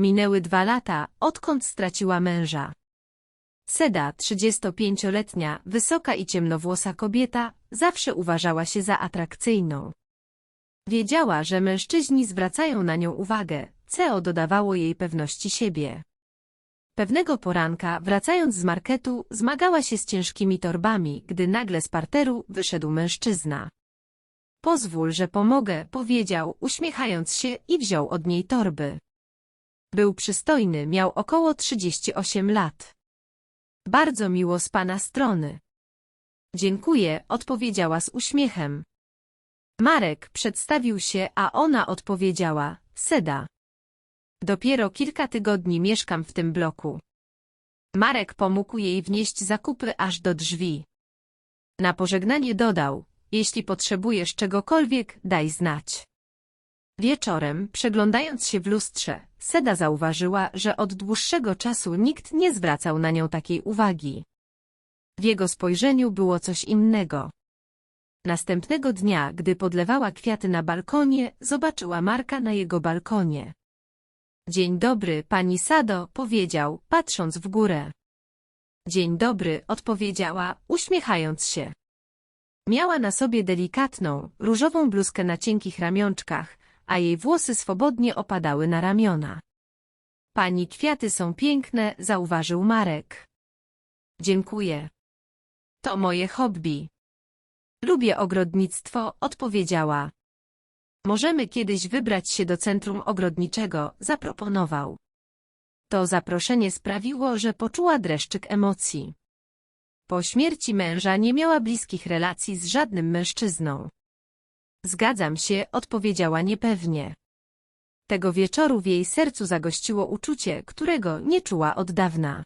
Minęły dwa lata, odkąd straciła męża. Seda, 35-letnia, wysoka i ciemnowłosa kobieta, zawsze uważała się za atrakcyjną. Wiedziała, że mężczyźni zwracają na nią uwagę, co dodawało jej pewności siebie. Pewnego poranka, wracając z marketu, zmagała się z ciężkimi torbami, gdy nagle z parteru wyszedł mężczyzna. Pozwól, że pomogę, powiedział, uśmiechając się i wziął od niej torby. Był przystojny, miał około 38 lat. Bardzo miło z pana strony. Dziękuję, odpowiedziała z uśmiechem. Marek przedstawił się, a ona odpowiedziała, Seda. Dopiero kilka tygodni mieszkam w tym bloku. Marek pomógł jej wnieść zakupy aż do drzwi. Na pożegnanie dodał, jeśli potrzebujesz czegokolwiek, daj znać. Wieczorem, przeglądając się w lustrze, Seda zauważyła, że od dłuższego czasu nikt nie zwracał na nią takiej uwagi. W jego spojrzeniu było coś innego. Następnego dnia, gdy podlewała kwiaty na balkonie, zobaczyła Marka na jego balkonie. Dzień dobry, pani Sado, powiedział, patrząc w górę. Dzień dobry, odpowiedziała, uśmiechając się. Miała na sobie delikatną, różową bluzkę na cienkich ramionczkach, a jej włosy swobodnie opadały na ramiona. Pani kwiaty są piękne, zauważył Marek. Dziękuję. To moje hobby. Lubię ogrodnictwo, odpowiedziała. Możemy kiedyś wybrać się do centrum ogrodniczego, zaproponował. To zaproszenie sprawiło, że poczuła dreszczyk emocji. Po śmierci męża nie miała bliskich relacji z żadnym mężczyzną. Zgadzam się, odpowiedziała niepewnie. Tego wieczoru w jej sercu zagościło uczucie, którego nie czuła od dawna.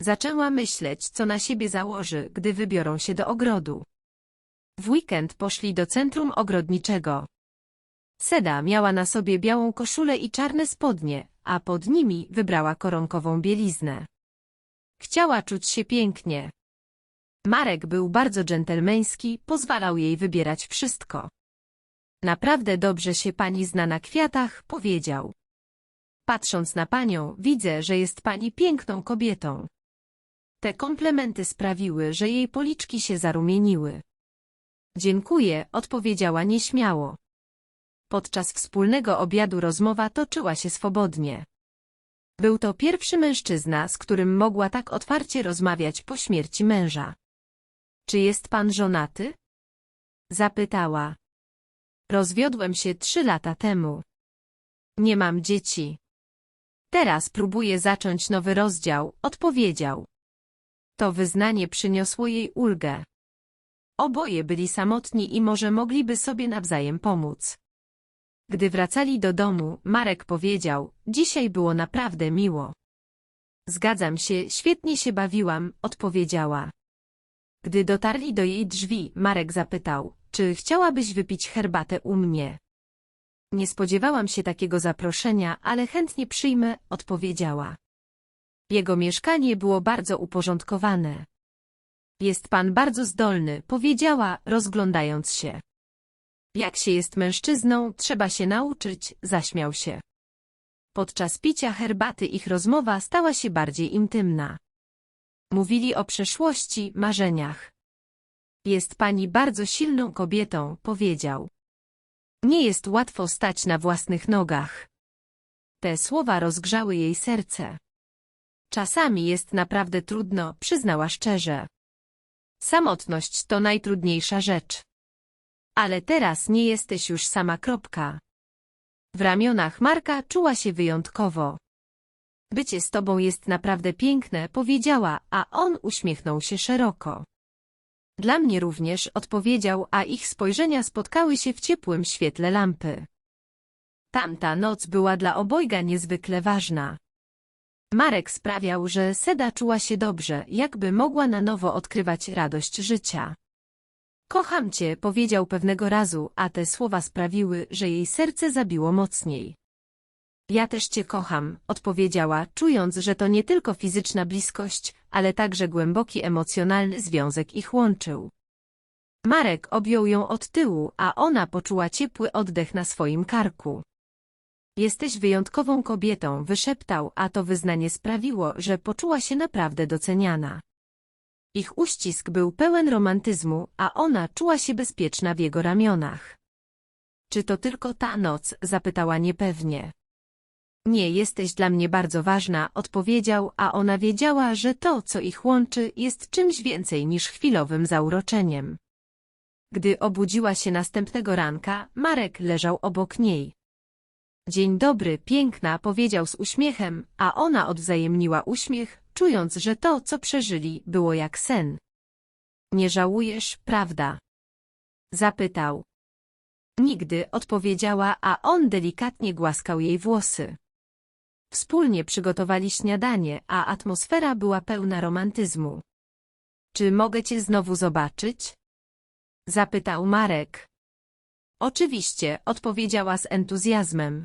Zaczęła myśleć, co na siebie założy, gdy wybiorą się do ogrodu. W weekend poszli do centrum ogrodniczego. Seda miała na sobie białą koszulę i czarne spodnie, a pod nimi wybrała koronkową bieliznę. Chciała czuć się pięknie. Marek był bardzo dżentelmeński, pozwalał jej wybierać wszystko. Naprawdę dobrze się pani zna na kwiatach, powiedział. Patrząc na panią, widzę, że jest pani piękną kobietą. Te komplementy sprawiły, że jej policzki się zarumieniły. Dziękuję, odpowiedziała nieśmiało. Podczas wspólnego obiadu rozmowa toczyła się swobodnie. Był to pierwszy mężczyzna, z którym mogła tak otwarcie rozmawiać po śmierci męża. Czy jest pan żonaty? Zapytała. Rozwiodłem się trzy lata temu. Nie mam dzieci. Teraz próbuję zacząć nowy rozdział, odpowiedział. To wyznanie przyniosło jej ulgę. Oboje byli samotni i może mogliby sobie nawzajem pomóc. Gdy wracali do domu, Marek powiedział, dzisiaj było naprawdę miło. Zgadzam się, świetnie się bawiłam, odpowiedziała. Gdy dotarli do jej drzwi, Marek zapytał, czy chciałabyś wypić herbatę u mnie? Nie spodziewałam się takiego zaproszenia, ale chętnie przyjmę, odpowiedziała. Jego mieszkanie było bardzo uporządkowane. Jest pan bardzo zdolny, powiedziała, rozglądając się. Jak się jest mężczyzną, trzeba się nauczyć, zaśmiał się. Podczas picia herbaty ich rozmowa stała się bardziej intymna. Mówili o przeszłości, marzeniach. Jest pani bardzo silną kobietą, powiedział. Nie jest łatwo stać na własnych nogach. Te słowa rozgrzały jej serce. Czasami jest naprawdę trudno, przyznała szczerze. Samotność to najtrudniejsza rzecz. Ale teraz nie jesteś już sama kropka. W ramionach Marka czuła się wyjątkowo. Bycie z tobą jest naprawdę piękne, powiedziała, a on uśmiechnął się szeroko. Dla mnie również, odpowiedział, a ich spojrzenia spotkały się w ciepłym świetle lampy. Tamta noc była dla obojga niezwykle ważna. Marek sprawiał, że Seda czuła się dobrze, jakby mogła na nowo odkrywać radość życia. Kocham cię, powiedział pewnego razu, a te słowa sprawiły, że jej serce zabiło mocniej. Ja też cię kocham, odpowiedziała, czując, że to nie tylko fizyczna bliskość, ale także głęboki emocjonalny związek ich łączył. Marek objął ją od tyłu, a ona poczuła ciepły oddech na swoim karku. Jesteś wyjątkową kobietą, wyszeptał, a to wyznanie sprawiło, że poczuła się naprawdę doceniana. Ich uścisk był pełen romantyzmu, a ona czuła się bezpieczna w jego ramionach. Czy to tylko ta noc? zapytała niepewnie. Nie, jesteś dla mnie bardzo ważna, odpowiedział, a ona wiedziała, że to, co ich łączy, jest czymś więcej niż chwilowym zauroczeniem. Gdy obudziła się następnego ranka, Marek leżał obok niej. Dzień dobry, piękna, powiedział z uśmiechem, a ona odwzajemniła uśmiech, czując, że to, co przeżyli, było jak sen. Nie żałujesz, prawda? Zapytał. Nigdy, odpowiedziała, a on delikatnie głaskał jej włosy. Wspólnie przygotowali śniadanie, a atmosfera była pełna romantyzmu. Czy mogę cię znowu zobaczyć? Zapytał Marek. Oczywiście, odpowiedziała z entuzjazmem.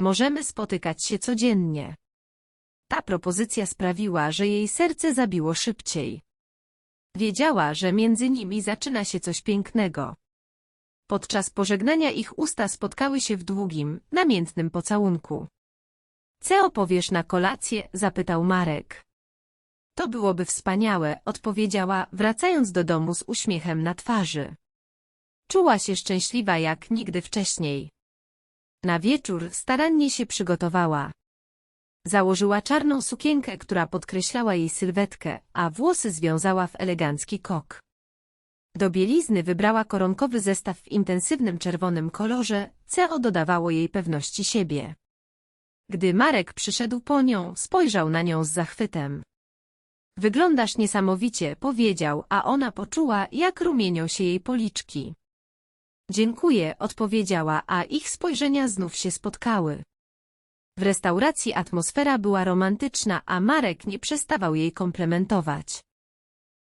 Możemy spotykać się codziennie. Ta propozycja sprawiła, że jej serce zabiło szybciej. Wiedziała, że między nimi zaczyna się coś pięknego. Podczas pożegnania ich usta spotkały się w długim, namiętnym pocałunku. Co opowiesz na kolację? zapytał Marek. To byłoby wspaniałe, odpowiedziała, wracając do domu z uśmiechem na twarzy. Czuła się szczęśliwa jak nigdy wcześniej. Na wieczór starannie się przygotowała. Założyła czarną sukienkę, która podkreślała jej sylwetkę, a włosy związała w elegancki kok. Do bielizny wybrała koronkowy zestaw w intensywnym czerwonym kolorze, co dodawało jej pewności siebie. Gdy Marek przyszedł po nią, spojrzał na nią z zachwytem. Wyglądasz niesamowicie, powiedział, a ona poczuła, jak rumienią się jej policzki. Dziękuję, odpowiedziała, a ich spojrzenia znów się spotkały. W restauracji atmosfera była romantyczna, a Marek nie przestawał jej komplementować.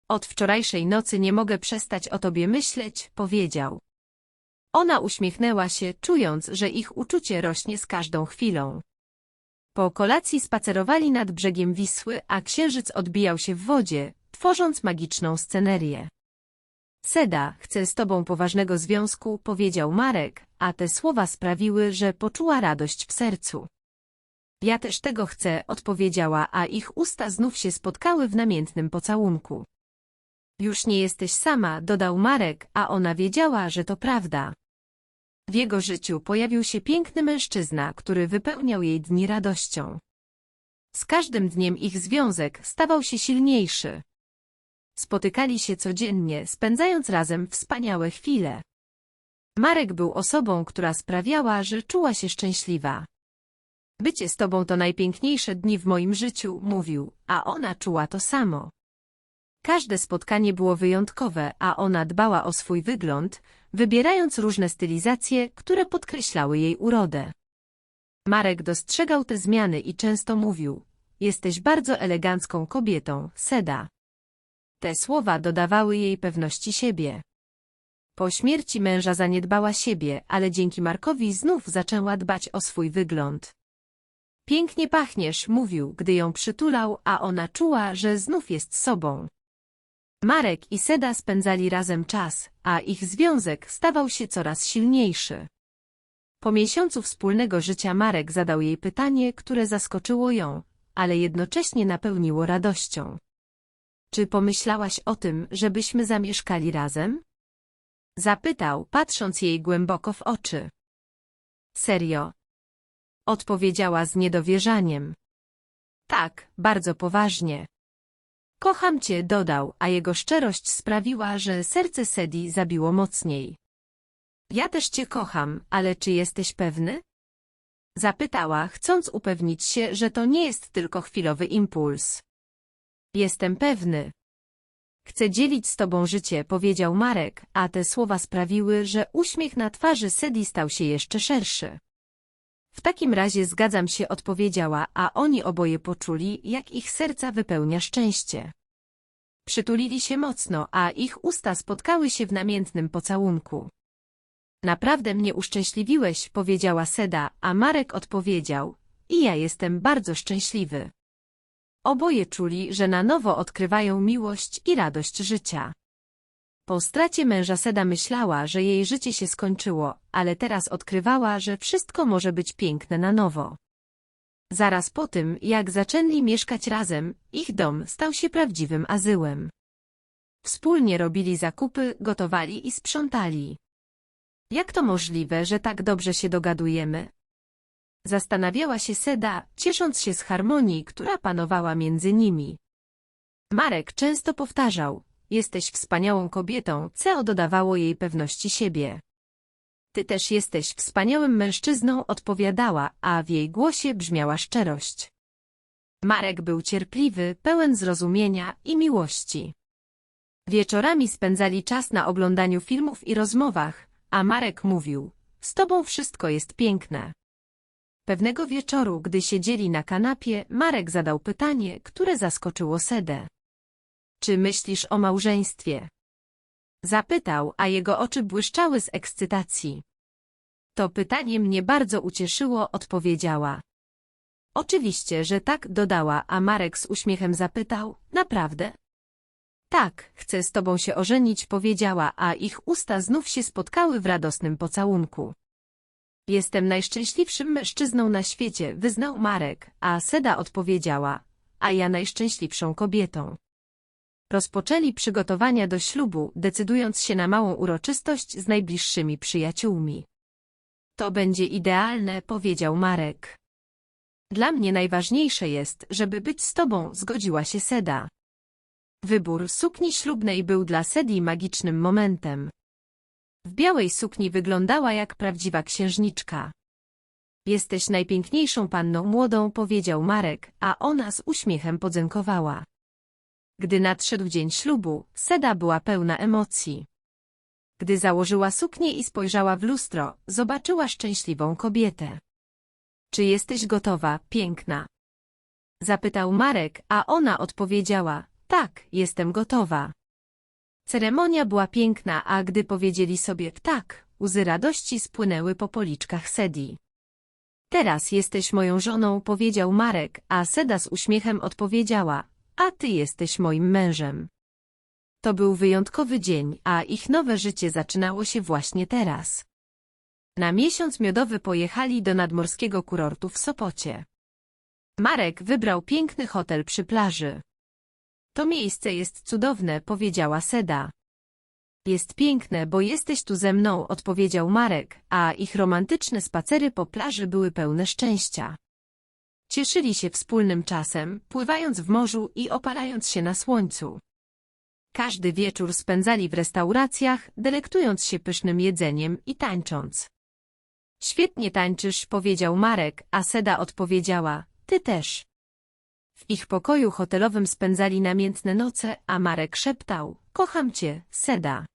Od wczorajszej nocy nie mogę przestać o tobie myśleć, powiedział. Ona uśmiechnęła się, czując, że ich uczucie rośnie z każdą chwilą. Po kolacji spacerowali nad brzegiem Wisły, a księżyc odbijał się w wodzie, tworząc magiczną scenerię. Seda, chcę z tobą poważnego związku, powiedział Marek, a te słowa sprawiły, że poczuła radość w sercu. Ja też tego chcę, odpowiedziała, a ich usta znów się spotkały w namiętnym pocałunku. Już nie jesteś sama, dodał Marek, a ona wiedziała, że to prawda. W jego życiu pojawił się piękny mężczyzna, który wypełniał jej dni radością. Z każdym dniem ich związek stawał się silniejszy. Spotykali się codziennie, spędzając razem wspaniałe chwile. Marek był osobą, która sprawiała, że czuła się szczęśliwa. Bycie z tobą to najpiękniejsze dni w moim życiu, mówił, a ona czuła to samo. Każde spotkanie było wyjątkowe, a ona dbała o swój wygląd, wybierając różne stylizacje, które podkreślały jej urodę. Marek dostrzegał te zmiany i często mówił, jesteś bardzo elegancką kobietą, Seda. Te słowa dodawały jej pewności siebie. Po śmierci męża zaniedbała siebie, ale dzięki Markowi znów zaczęła dbać o swój wygląd. Pięknie pachniesz, mówił, gdy ją przytulał, a ona czuła, że znów jest sobą. Marek i Seda spędzali razem czas, a ich związek stawał się coraz silniejszy. Po miesiącu wspólnego życia Marek zadał jej pytanie, które zaskoczyło ją, ale jednocześnie napełniło radością. Czy pomyślałaś o tym, żebyśmy zamieszkali razem? Zapytał, patrząc jej głęboko w oczy. Serio? Odpowiedziała z niedowierzaniem. Tak, bardzo poważnie. Kocham cię, dodał, a jego szczerość sprawiła, że serce Sedi zabiło mocniej. Ja też cię kocham, ale czy jesteś pewny? Zapytała, chcąc upewnić się, że to nie jest tylko chwilowy impuls. Jestem pewny. Chcę dzielić z tobą życie, powiedział Marek, a te słowa sprawiły, że uśmiech na twarzy Sedi stał się jeszcze szerszy. W takim razie zgadzam się, odpowiedziała, a oni oboje poczuli, jak ich serca wypełnia szczęście. Przytulili się mocno, a ich usta spotkały się w namiętnym pocałunku. Naprawdę mnie uszczęśliwiłeś, powiedziała Seda, a Marek odpowiedział, i ja jestem bardzo szczęśliwy. Oboje czuli, że na nowo odkrywają miłość i radość życia. Po stracie męża Seda myślała, że jej życie się skończyło, ale teraz odkrywała, że wszystko może być piękne na nowo. Zaraz po tym, jak zaczęli mieszkać razem, ich dom stał się prawdziwym azyłem. Wspólnie robili zakupy, gotowali i sprzątali. Jak to możliwe, że tak dobrze się dogadujemy? Zastanawiała się Seda, ciesząc się z harmonii, która panowała między nimi. Marek często powtarzał, jesteś wspaniałą kobietą, co dodawało jej pewności siebie. Ty też jesteś wspaniałym mężczyzną, odpowiadała, a w jej głosie brzmiała szczerość. Marek był cierpliwy, pełen zrozumienia i miłości. Wieczorami spędzali czas na oglądaniu filmów i rozmowach, a Marek mówił, z tobą wszystko jest piękne. Pewnego wieczoru, gdy siedzieli na kanapie, Marek zadał pytanie, które zaskoczyło Sedę. Czy myślisz o małżeństwie? Zapytał, a jego oczy błyszczały z ekscytacji. To pytanie mnie bardzo ucieszyło, odpowiedziała. Oczywiście, że tak, dodała, a Marek z uśmiechem zapytał, naprawdę? Tak, chcę z tobą się ożenić, powiedziała, a ich usta znów się spotkały w radosnym pocałunku. Jestem najszczęśliwszym mężczyzną na świecie, wyznał Marek, a Seda odpowiedziała, a ja najszczęśliwszą kobietą. Rozpoczęli przygotowania do ślubu, decydując się na małą uroczystość z najbliższymi przyjaciółmi. To będzie idealne, powiedział Marek. Dla mnie najważniejsze jest, żeby być z tobą, zgodziła się Seda. Wybór sukni ślubnej był dla Sedi magicznym momentem. W białej sukni wyglądała jak prawdziwa księżniczka. Jesteś najpiękniejszą panną młodą, powiedział Marek, a ona z uśmiechem podziękowała. Gdy nadszedł dzień ślubu, Seda była pełna emocji. Gdy założyła suknię i spojrzała w lustro, zobaczyła szczęśliwą kobietę. Czy jesteś gotowa, piękna? Zapytał Marek, a ona odpowiedziała, tak, jestem gotowa. Ceremonia była piękna, a gdy powiedzieli sobie tak, łzy radości spłynęły po policzkach Sedi. Teraz jesteś moją żoną, powiedział Marek, a Seda z uśmiechem odpowiedziała, a ty jesteś moim mężem. To był wyjątkowy dzień, a ich nowe życie zaczynało się właśnie teraz. Na miesiąc miodowy pojechali do nadmorskiego kurortu w Sopocie. Marek wybrał piękny hotel przy plaży. To miejsce jest cudowne, powiedziała Seda. Jest piękne, bo jesteś tu ze mną, odpowiedział Marek, a ich romantyczne spacery po plaży były pełne szczęścia. Cieszyli się wspólnym czasem, pływając w morzu i opalając się na słońcu. Każdy wieczór spędzali w restauracjach, delektując się pysznym jedzeniem i tańcząc. Świetnie tańczysz, powiedział Marek, a Seda odpowiedziała, ty też. W ich pokoju hotelowym spędzali namiętne noce, a Marek szeptał, kocham cię, Seda.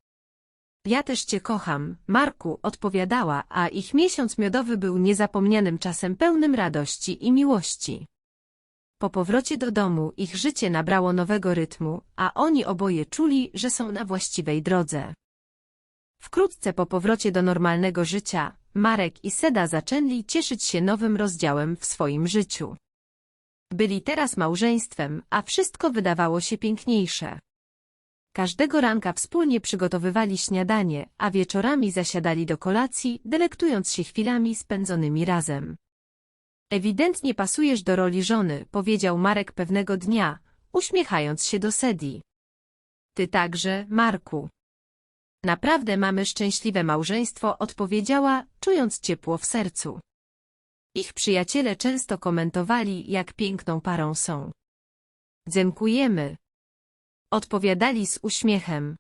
Ja też cię kocham, Marku, odpowiadała, a ich miesiąc miodowy był niezapomnianym czasem pełnym radości i miłości. Po powrocie do domu ich życie nabrało nowego rytmu, a oni oboje czuli, że są na właściwej drodze. Wkrótce po powrocie do normalnego życia, Marek i Seda zaczęli cieszyć się nowym rozdziałem w swoim życiu. Byli teraz małżeństwem, a wszystko wydawało się piękniejsze. Każdego ranka wspólnie przygotowywali śniadanie, a wieczorami zasiadali do kolacji, delektując się chwilami spędzonymi razem. Ewidentnie pasujesz do roli żony, powiedział Marek pewnego dnia, uśmiechając się do Sedi. Ty także, Marku. Naprawdę mamy szczęśliwe małżeństwo, odpowiedziała, czując ciepło w sercu. Ich przyjaciele często komentowali, jak piękną parą są. Dziękujemy. Odpowiadali z uśmiechem.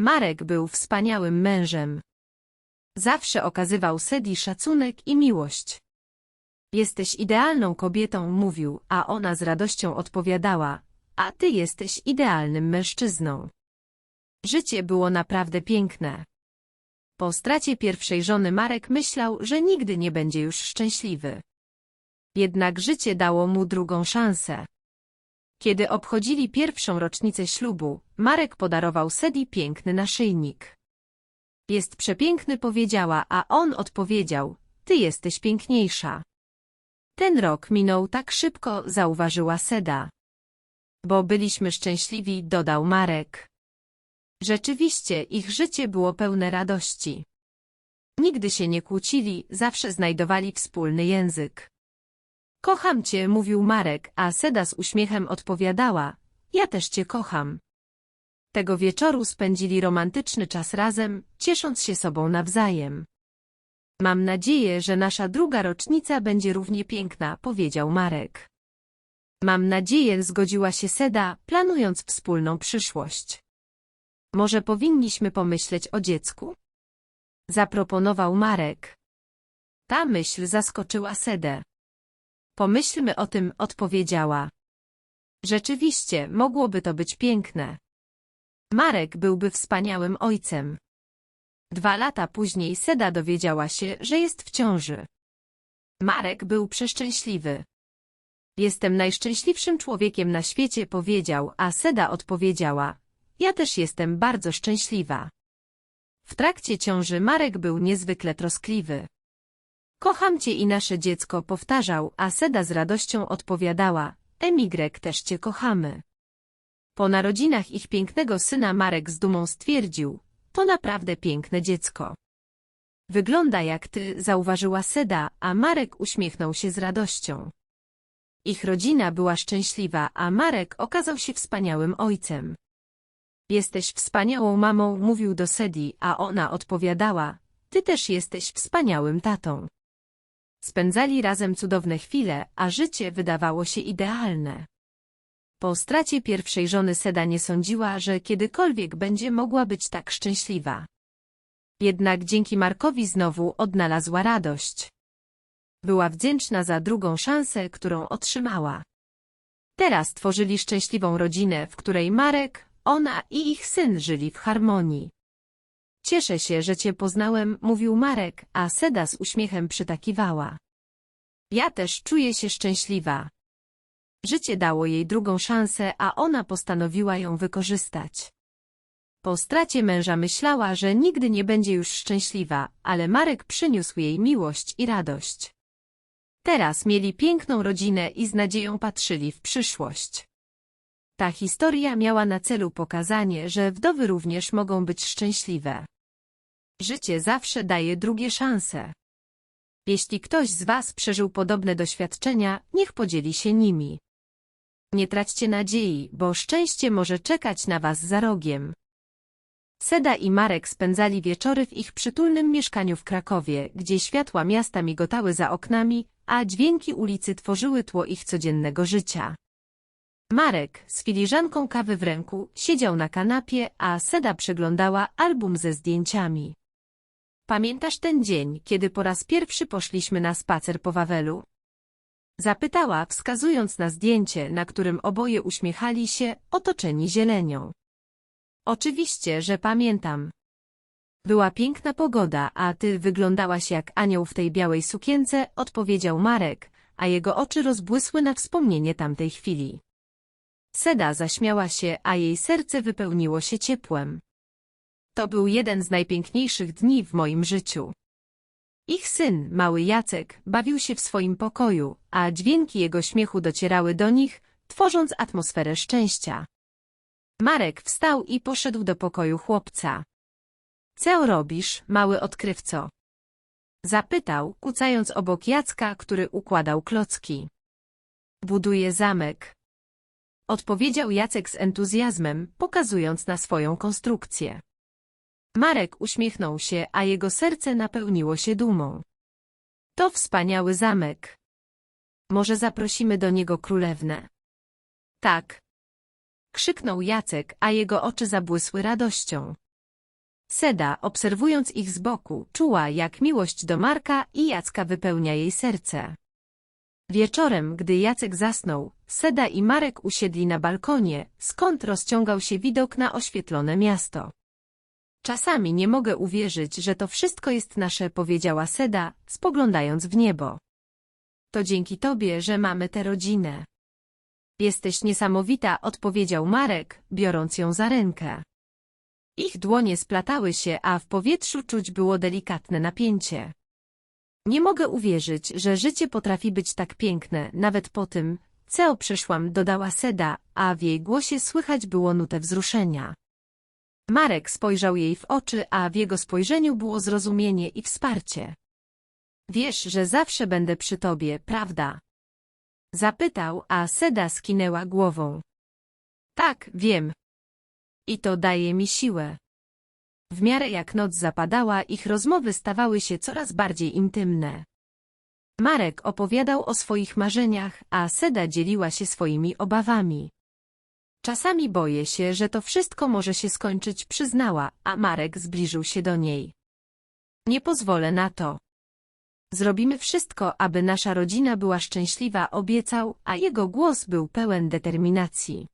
Marek był wspaniałym mężem. Zawsze okazywał Sedi szacunek i miłość. Jesteś idealną kobietą, mówił, a ona z radością odpowiadała, a ty jesteś idealnym mężczyzną. Życie było naprawdę piękne. Po stracie pierwszej żony Marek myślał, że nigdy nie będzie już szczęśliwy. Jednak życie dało mu drugą szansę. Kiedy obchodzili pierwszą rocznicę ślubu, Marek podarował Sedi piękny naszyjnik. Jest przepiękny, powiedziała, a on odpowiedział, ty jesteś piękniejsza. Ten rok minął tak szybko, zauważyła Seda. Bo byliśmy szczęśliwi, dodał Marek. Rzeczywiście ich życie było pełne radości. Nigdy się nie kłócili, zawsze znajdowali wspólny język. Kocham cię, mówił Marek, a Seda z uśmiechem odpowiadała, ja też cię kocham. Tego wieczoru spędzili romantyczny czas razem, ciesząc się sobą nawzajem. Mam nadzieję, że nasza druga rocznica będzie równie piękna, powiedział Marek. Mam nadzieję, zgodziła się Seda, planując wspólną przyszłość. Może powinniśmy pomyśleć o dziecku? Zaproponował Marek. Ta myśl zaskoczyła Sedę. Pomyślmy o tym, odpowiedziała. Rzeczywiście, mogłoby to być piękne. Marek byłby wspaniałym ojcem. Dwa lata później Seda dowiedziała się, że jest w ciąży. Marek był przeszczęśliwy. Jestem najszczęśliwszym człowiekiem na świecie, powiedział, a Seda odpowiedziała. Ja też jestem bardzo szczęśliwa. W trakcie ciąży Marek był niezwykle troskliwy. Kocham cię i nasze dziecko, powtarzał, a Seda z radością odpowiadała. Emigrek też cię kochamy. Po narodzinach ich pięknego syna Marek z dumą stwierdził, to naprawdę piękne dziecko. Wygląda jak ty, zauważyła Seda, a Marek uśmiechnął się z radością. Ich rodzina była szczęśliwa, a Marek okazał się wspaniałym ojcem. Jesteś wspaniałą mamą, mówił do Sedi, a ona odpowiadała, ty też jesteś wspaniałym tatą. Spędzali razem cudowne chwile, a życie wydawało się idealne. Po stracie pierwszej żony Seda nie sądziła, że kiedykolwiek będzie mogła być tak szczęśliwa. Jednak dzięki Markowi znowu odnalazła radość. Była wdzięczna za drugą szansę, którą otrzymała. Teraz tworzyli szczęśliwą rodzinę, w której Marek, ona i ich syn żyli w harmonii. Cieszę się, że cię poznałem, mówił Marek, a Seda z uśmiechem przytakiwała. Ja też czuję się szczęśliwa. Życie dało jej drugą szansę, a ona postanowiła ją wykorzystać. Po stracie męża myślała, że nigdy nie będzie już szczęśliwa, ale Marek przyniósł jej miłość i radość. Teraz mieli piękną rodzinę i z nadzieją patrzyli w przyszłość. Ta historia miała na celu pokazanie, że wdowy również mogą być szczęśliwe. Życie zawsze daje drugie szanse. Jeśli ktoś z Was przeżył podobne doświadczenia, niech podzieli się nimi. Nie traćcie nadziei, bo szczęście może czekać na Was za rogiem. Seda i Marek spędzali wieczory w ich przytulnym mieszkaniu w Krakowie, gdzie światła miasta migotały za oknami, a dźwięki ulicy tworzyły tło ich codziennego życia. Marek, z filiżanką kawy w ręku, siedział na kanapie, a Seda przeglądała album ze zdjęciami. Pamiętasz ten dzień, kiedy po raz pierwszy poszliśmy na spacer po Wawelu? Zapytała, wskazując na zdjęcie, na którym oboje uśmiechali się, otoczeni zielenią. Oczywiście, że pamiętam. Była piękna pogoda, a ty wyglądałaś jak anioł w tej białej sukience, odpowiedział Marek, a jego oczy rozbłysły na wspomnienie tamtej chwili. Seda zaśmiała się, a jej serce wypełniło się ciepłem. To był jeden z najpiękniejszych dni w moim życiu. Ich syn, mały Jacek, bawił się w swoim pokoju, a dźwięki jego śmiechu docierały do nich, tworząc atmosferę szczęścia. Marek wstał i poszedł do pokoju chłopca. Co robisz, mały odkrywco? Zapytał, kucając obok Jacka, który układał klocki. Buduję zamek. Odpowiedział Jacek z entuzjazmem, pokazując na swoją konstrukcję. Marek uśmiechnął się, a jego serce napełniło się dumą. To wspaniały zamek. Może zaprosimy do niego królewnę. Tak. Krzyknął Jacek, a jego oczy zabłysły radością. Seda, obserwując ich z boku, czuła, jak miłość do Marka i Jacka wypełnia jej serce. Wieczorem, gdy Jacek zasnął, Seda i Marek usiedli na balkonie, skąd rozciągał się widok na oświetlone miasto. Czasami nie mogę uwierzyć, że to wszystko jest nasze, powiedziała Seda, spoglądając w niebo. To dzięki tobie, że mamy tę rodzinę. Jesteś niesamowita, odpowiedział Marek, biorąc ją za rękę. Ich dłonie splatały się, a w powietrzu czuć było delikatne napięcie. Nie mogę uwierzyć, że życie potrafi być tak piękne, nawet po tym, co przeszłam, dodała Seda, a w jej głosie słychać było nutę wzruszenia. Marek spojrzał jej w oczy, a w jego spojrzeniu było zrozumienie i wsparcie. Wiesz, że zawsze będę przy tobie, prawda? Zapytał, a Seda skinęła głową. Tak, wiem. I to daje mi siłę. W miarę jak noc zapadała, ich rozmowy stawały się coraz bardziej intymne. Marek opowiadał o swoich marzeniach, a Seda dzieliła się swoimi obawami. Czasami boję się, że to wszystko może się skończyć, przyznała, a Marek zbliżył się do niej. Nie pozwolę na to. Zrobimy wszystko, aby nasza rodzina była szczęśliwa, obiecał, a jego głos był pełen determinacji.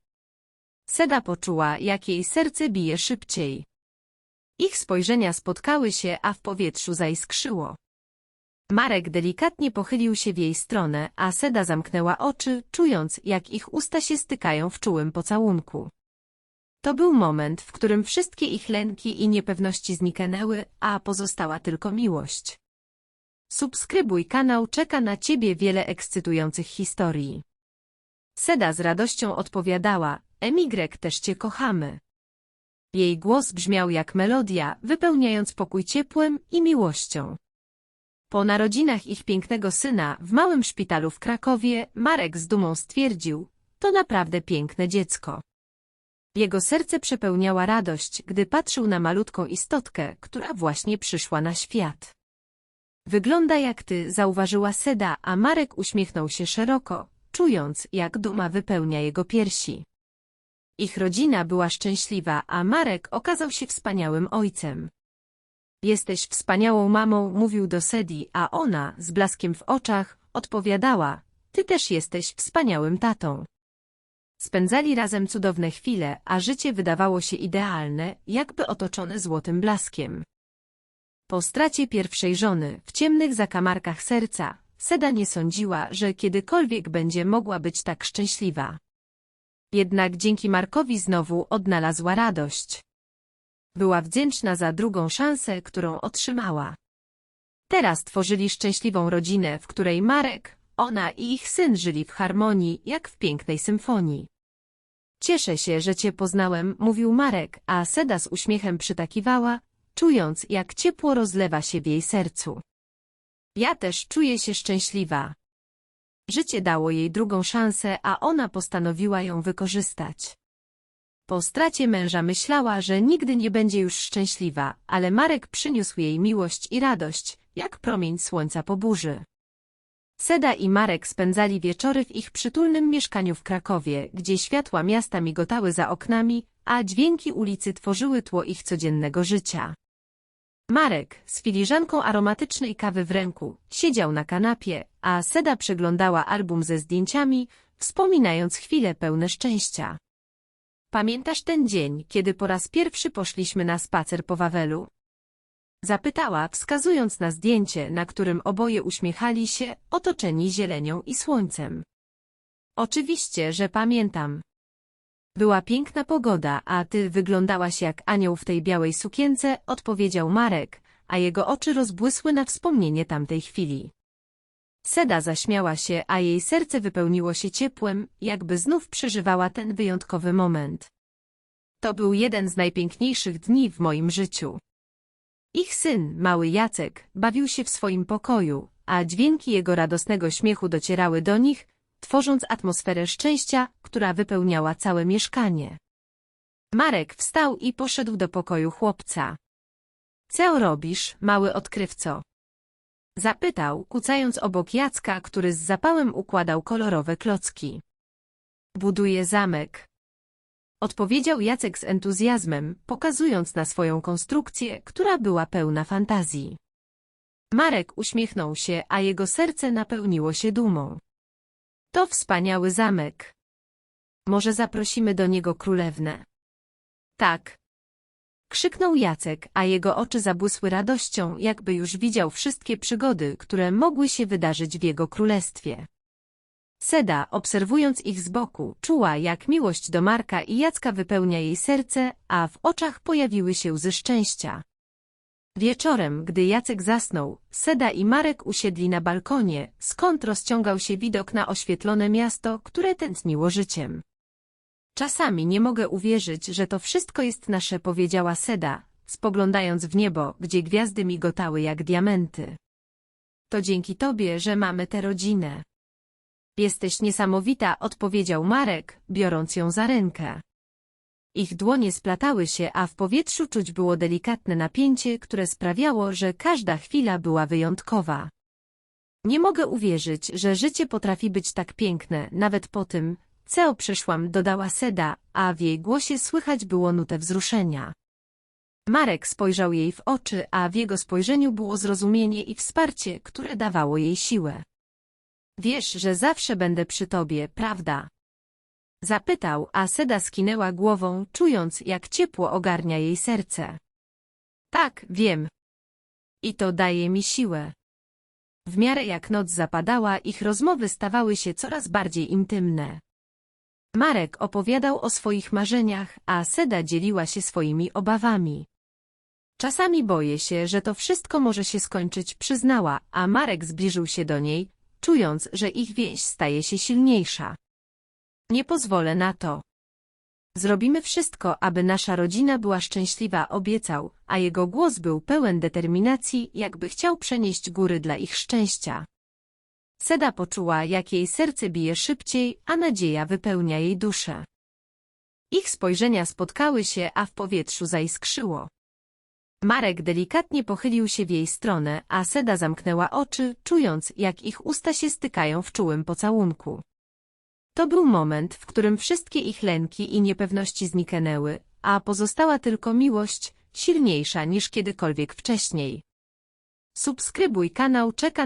Seda poczuła, jak jej serce bije szybciej. Ich spojrzenia spotkały się, a w powietrzu zaiskrzyło. Marek delikatnie pochylił się w jej stronę, a Seda zamknęła oczy, czując, jak ich usta się stykają w czułym pocałunku. To był moment, w którym wszystkie ich lęki i niepewności zniknęły, a pozostała tylko miłość. Subskrybuj kanał, czeka na Ciebie wiele ekscytujących historii. Seda z radością odpowiadała, Emigrek też Cię kochamy. Jej głos brzmiał jak melodia, wypełniając pokój ciepłem i miłością. Po narodzinach ich pięknego syna w małym szpitalu w Krakowie Marek z dumą stwierdził, to naprawdę piękne dziecko. Jego serce przepełniała radość, gdy patrzył na malutką istotkę, która właśnie przyszła na świat. Wygląda jak ty, zauważyła Seda, a Marek uśmiechnął się szeroko, czując, jak duma wypełnia jego piersi. Ich rodzina była szczęśliwa, a Marek okazał się wspaniałym ojcem. Jesteś wspaniałą mamą, mówił do Sedi, a ona, z blaskiem w oczach, odpowiadała, ty też jesteś wspaniałym tatą. Spędzali razem cudowne chwile, a życie wydawało się idealne, jakby otoczone złotym blaskiem. Po stracie pierwszej żony, w ciemnych zakamarkach serca, Seda nie sądziła, że kiedykolwiek będzie mogła być tak szczęśliwa. Jednak dzięki Markowi znowu odnalazła radość. Była wdzięczna za drugą szansę, którą otrzymała. Teraz tworzyli szczęśliwą rodzinę, w której Marek, ona i ich syn żyli w harmonii, jak w pięknej symfonii. Cieszę się, że cię poznałem, mówił Marek, a Seda z uśmiechem przytakiwała, czując, jak ciepło rozlewa się w jej sercu. Ja też czuję się szczęśliwa. Życie dało jej drugą szansę, a ona postanowiła ją wykorzystać. Po stracie męża myślała, że nigdy nie będzie już szczęśliwa, ale Marek przyniósł jej miłość i radość, jak promień słońca po burzy. Seda i Marek spędzali wieczory w ich przytulnym mieszkaniu w Krakowie, gdzie światła miasta migotały za oknami, a dźwięki ulicy tworzyły tło ich codziennego życia. Marek, z filiżanką aromatycznej kawy w ręku, siedział na kanapie, a Seda przeglądała album ze zdjęciami, wspominając chwile pełne szczęścia. Pamiętasz ten dzień, kiedy po raz pierwszy poszliśmy na spacer po Wawelu? Zapytała, wskazując na zdjęcie, na którym oboje uśmiechali się, otoczeni zielenią i słońcem. Oczywiście, że pamiętam. Była piękna pogoda, a ty wyglądałaś jak anioł w tej białej sukience, odpowiedział Marek, a jego oczy rozbłysły na wspomnienie tamtej chwili. Seda zaśmiała się, a jej serce wypełniło się ciepłem, jakby znów przeżywała ten wyjątkowy moment. To był jeden z najpiękniejszych dni w moim życiu. Ich syn, mały Jacek, bawił się w swoim pokoju, a dźwięki jego radosnego śmiechu docierały do nich, tworząc atmosferę szczęścia, która wypełniała całe mieszkanie. Marek wstał i poszedł do pokoju chłopca. Co robisz, mały odkrywco? Zapytał, kucając obok Jacka, który z zapałem układał kolorowe klocki. Buduje zamek. Odpowiedział Jacek z entuzjazmem, pokazując na swoją konstrukcję, która była pełna fantazji. Marek uśmiechnął się, a jego serce napełniło się dumą. To wspaniały zamek. Może zaprosimy do niego królewnę. Tak. Krzyknął Jacek, a jego oczy zabłysły radością, jakby już widział wszystkie przygody, które mogły się wydarzyć w jego królestwie. Seda, obserwując ich z boku, czuła, jak miłość do Marka i Jacka wypełnia jej serce, a w oczach pojawiły się łzy szczęścia. Wieczorem, gdy Jacek zasnął, Seda i Marek usiedli na balkonie, skąd rozciągał się widok na oświetlone miasto, które tętniło życiem. Czasami nie mogę uwierzyć, że to wszystko jest nasze, powiedziała Seda, spoglądając w niebo, gdzie gwiazdy migotały jak diamenty. To dzięki tobie, że mamy tę rodzinę. Jesteś niesamowita, odpowiedział Marek, biorąc ją za rękę. Ich dłonie splatały się, a w powietrzu czuć było delikatne napięcie, które sprawiało, że każda chwila była wyjątkowa. Nie mogę uwierzyć, że życie potrafi być tak piękne, nawet po tym, co przeszłam, dodała Seda, a w jej głosie słychać było nutę wzruszenia. Marek spojrzał jej w oczy, a w jego spojrzeniu było zrozumienie i wsparcie, które dawało jej siłę. Wiesz, że zawsze będę przy tobie, prawda? Zapytał, a Seda skinęła głową, czując, jak ciepło ogarnia jej serce. Tak, wiem. I to daje mi siłę. W miarę jak noc zapadała, ich rozmowy stawały się coraz bardziej intymne. Marek opowiadał o swoich marzeniach, a Seda dzieliła się swoimi obawami. Czasami boję się, że to wszystko może się skończyć, przyznała, a Marek zbliżył się do niej, czując, że ich więź staje się silniejsza. Nie pozwolę na to. Zrobimy wszystko, aby nasza rodzina była szczęśliwa, obiecał, a jego głos był pełen determinacji, jakby chciał przenieść góry dla ich szczęścia. Seda poczuła, jak jej serce bije szybciej, a nadzieja wypełnia jej duszę. Ich spojrzenia spotkały się, a w powietrzu zaiskrzyło. Marek delikatnie pochylił się w jej stronę, a Seda zamknęła oczy, czując, jak ich usta się stykają w czułym pocałunku. To był moment, w którym wszystkie ich lęki i niepewności zniknęły, a pozostała tylko miłość, silniejsza niż kiedykolwiek wcześniej. Subskrybuj kanał, czeka